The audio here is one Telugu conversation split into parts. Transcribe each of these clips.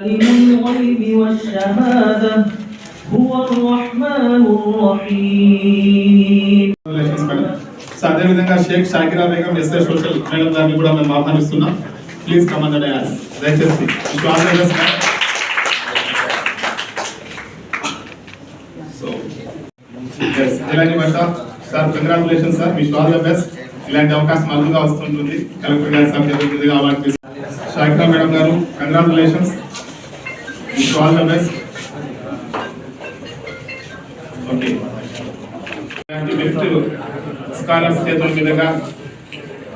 الغيب والشهادة هو الرحمن الرحيم రిలేషన్స్ మేడం సో అదేవిధంగా Sheikh Shakira Begum SI social madam గారిని కూడా మేము ఆహ్వానిస్తున్నాం ప్లీజ్ కమండ్ డయాస్ దయచేసి మీకు ఆల్ ది బెస్ట్ సో ఇలాంటి బట్ట సార్ కంగ్రాచులేషన్ సార్ మీ ఆల్ ద బెస్ట్ ఇలాంటి అవకాశం అదుగా వస్తుంటుంది కలెక్టర్ గారి సభ జరుగుతుంది కాబట్టి షాకిరా మేడం గారు కంగ్రాచులేషన్స్ మీకు ఆల్ ద బెస్ట్ ఓకే ఇలాంటి బెస్ట్ స్కాలర్స్ చేతుల మీదుగా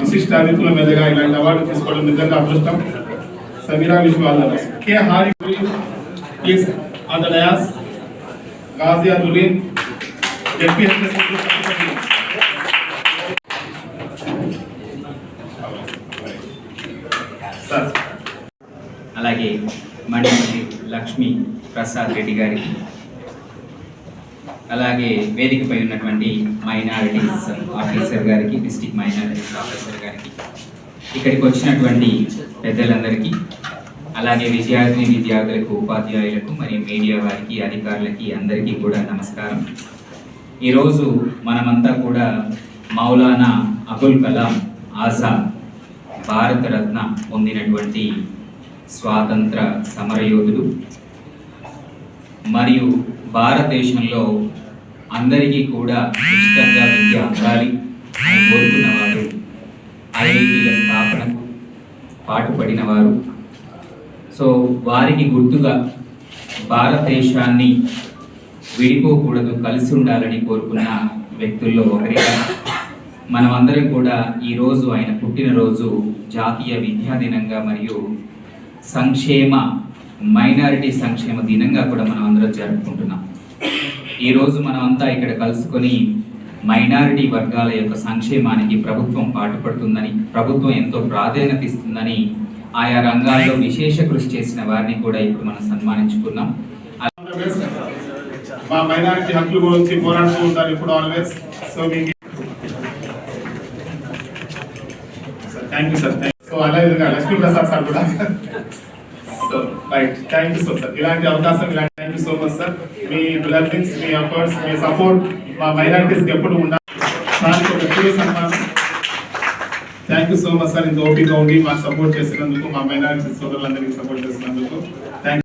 విశిష్ట అతిథుల మీదుగా ఇలాంటి అవార్డు తీసుకోవడం నిజంగా అదృష్టం. Sameera Vishwa all the best K Hari please on the dais గాజియా దులీన్ ఎస్పీఎస్ఎస్ సార్ అలాగే మణిమణి లక్ష్మీ ప్రసాద్ రెడ్డి గారికి అలాగే వేదికపై ఉన్నటువంటి మైనారిటీస్ ఆఫీసర్ గారికి డిస్టిక్ మైనారిటీస్ ఆఫీసర్ గారికి ఇక్కడికి వచ్చినటువంటి పెద్దలందరికీ అలాగే విద్యార్థిని విద్యార్థులకు ఉపాధ్యాయులకు మరియు మీడియా వారికి అధికారులకి అందరికీ కూడా నమస్కారం. ఈరోజు మనమంతా కూడా మౌలానా అబుల్ కలాం ఆజాద్ భారతరత్న పొందినటువంటి స్వాతంత్ర సమరయోధుడు మరియు భారతదేశంలో అందరికీ కూడా ఉచితంగా విద్య అందాలి అని కోరుకున్నవారు ఐఐటీల స్థాపనకు పాటుపడినవారు. సో వారికి గుర్తుగా భారతదేశాన్ని విడిపోకూడదు కలిసి ఉండాలని కోరుకున్న వ్యక్తుల్లో ఒకరిగా మనమందరం కూడా ఈరోజు ఆయన పుట్టినరోజు జాతీయ విద్యా దినంగా మరియు సంక్షేమ మైనారిటీ సంక్షేమ దినంగా కూడా మనం అందరం జరుపుకుంటున్నాం. ఈరోజు మనం అంతా ఇక్కడ కలుసుకొని మైనారిటీ వర్గాల యొక్క సంక్షేమానికి ప్రభుత్వం పాటుపడుతుందని ప్రభుత్వం ఎంతో ప్రాధాన్యత ఇస్తుందని ఆయా రంగాల్లో విశేష కృషి చేసిన వారిని కూడా ఇప్పుడు మనం సన్మానించుకున్నాం. మా మైనారిటీ హక్కుల గురించి పోరాడుతూ ఉంటారు ఇప్పుడు ఆల్వేస్ సో మీకు థ్యాంక్ యూ సార్ సో అలాగే లక్ష్మీ ప్రసాద్ సార్ కూడా. So right thank you so sir ఇలాంటి అవకాశం ఇలాంటి thank you so much sir me blessings మీ ఎఫర్ట్స్ మీ సపోర్ట్ మా మైనారిటీస్కి ఎప్పుడు ఉండాలి. సార్కి ఒక చిరు సన్మానం thank you so much sir ఇంత ఓపిక ఉండి మాకు సపోర్ట్ చేసినందుకు మా మైనారిటీ సోదరులందరికీ సపోర్ట్ చేసినందుకు. థ్యాంక్